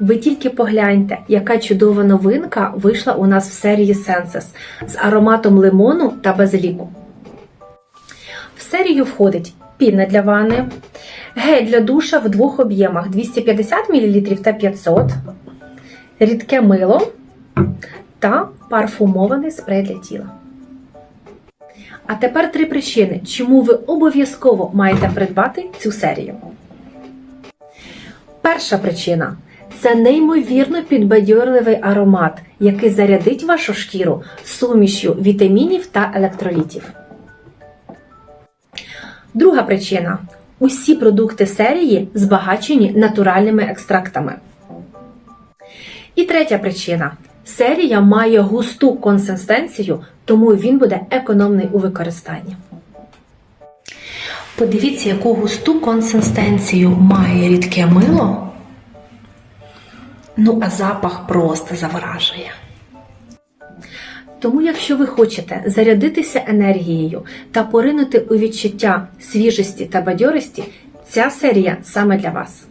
Ви тільки погляньте, яка чудова новинка вийшла у нас в серії Senses з ароматом лимону та базиліку. В серію входить піна для ванни, гель для душа в двох об'ємах 250 мл та 500 рідке мило та парфумований спрей для тіла. А тепер три причини, чому ви обов'язково маєте придбати цю серію. Перша причина це неймовірно підбадьорливий аромат, який зарядить вашу шкіру сумішю вітамінів та електролітів. Друга причина усі продукти серії збагачені натуральними екстрактами. І третя причина серія має густу консистенцію, тому він буде економний у використанні. Подивіться, яку густу консистенцію має рідке мило. Ну, а запах просто заворажує. Тому, якщо ви хочете зарядитися енергією та поринути у відчуття свіжості та бадьорості, ця серія саме для вас.